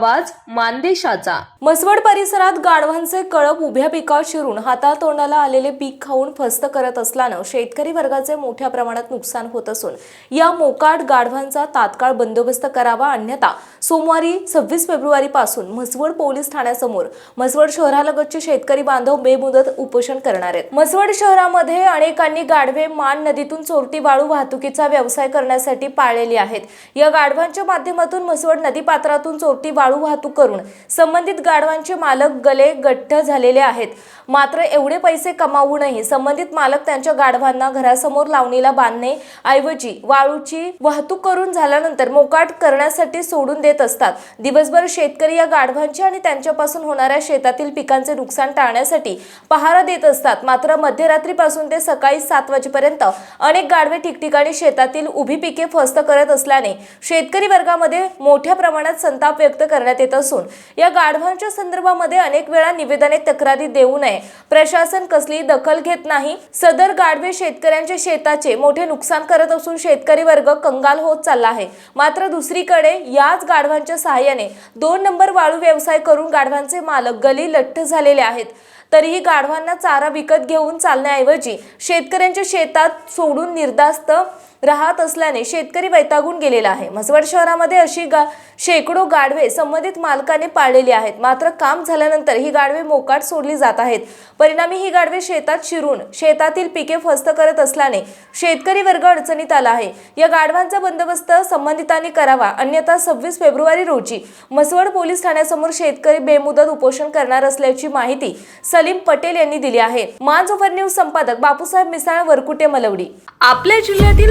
आवाज मानदेशाचा. मसवड परिसरात गाढवांचे कळप उभ्या पिकावर शिरून हातातोंडाला आलेले पीक खाऊन फस्त करत असल्यानं शेतकरी वर्गाचे मोठ्या प्रमाणात नुकसान होत असून या मोकाट गाढवांचा तात्काळ बंदोबस्त करावा अन्यथा सोमवारी सव्वीस फेब्रुवारी पासून म्हसवड पोलीस ठाण्यासमोर म्हसवड शहरालगतचे शेतकरी बांधव बेमुदत उपोषण करणार आहेत. म्हसवड शहरामध्ये अनेकांनी गाढवे मान नदीतून चोरटी वाळू वाहतुकीचा व्यवसाय करण्यासाठी पाळलेली आहेत. या गाढवांच्या माध्यमातून म्हसवड नदीपात्रातून चोरटी वाळू वाहतूक करून संबंधित गाढवांचे मालक गले गट्ट झालेले आहेत. मात्र एवढे पैसे कमावूनही संबंधित मालक त्यांच्या गाढवांना घरासमोर लावणीला बांधणे ऐवजी वाळूची वाहतूक करून झाल्यानंतर मोकाट करण्यासाठी सोडून देत असतात. दिवसभर शेतकरी या गाढवांचे आणि त्यांच्यापासून होणाऱ्या शेतातील पिकांचे नुकसान टाळण्यासाठी पहारा देत असतात. मात्र मध्यरात्रीपासून ते सकाळी सात वाजेपर्यंत अनेक गाढवे ठिकठिकाणी शेतातील उभी पिके फस्त करत असल्याने शेतकरी वर्गामध्ये मोठ्या प्रमाणात संताप व्यक्त करण्यात येत असून या गाढवांच्या संदर्भामध्ये अनेक वेळा निवेदने तक्रारी देऊ नये. प्रशासन कसली दखल घेत नाही. सदर गाढवे शेतकऱ्यांच्या शेताचे मोठे नुकसान करत असून शेतकरी वर्ग कंगाल होत चालला आहे. मात्र दुसरीकडे याच गाढवांच्या सहाय्याने दोन नंबर वाळू व्यवसाय करून गाढवांचे मालक गली लठ्ठ झालेले आहेत. तरीही गाढवांना चारा विकत घेऊन चालण्याऐवजी शेतकऱ्यांच्या शेतात सोडून निर्दास्त राहत असल्याने शेतकरी वैतागून गेलेला आहे. म्हसवड शहरामध्ये अशी गा शेकडो गाढवे संबंधित मालकाने पाळलेली आहेत. मात्र काम झाल्यानंतर ही गाढवे मोकाट सोडली जात आहेत. परिणामी ही गाढवे शेतात शिरून शेतातील पिके फस्त करत असल्याने शेतकरी वर्ग अडचणीत आला आहे. या गाढवांचा बंदोबस्त संबंधितांनी करावा अन्यथा सव्वीस फेब्रुवारी रोजी म्हसवड पोलीस ठाण्यासमोर शेतकरी बेमुदत उपोषण करणार असल्याची माहिती सलीम पटेल यांनी दिली आहे. मानसोफर न्यूज संपादक बापूसाहेब मिसाळ वरकुटे मलवडी. आपल्या जिल्ह्यातील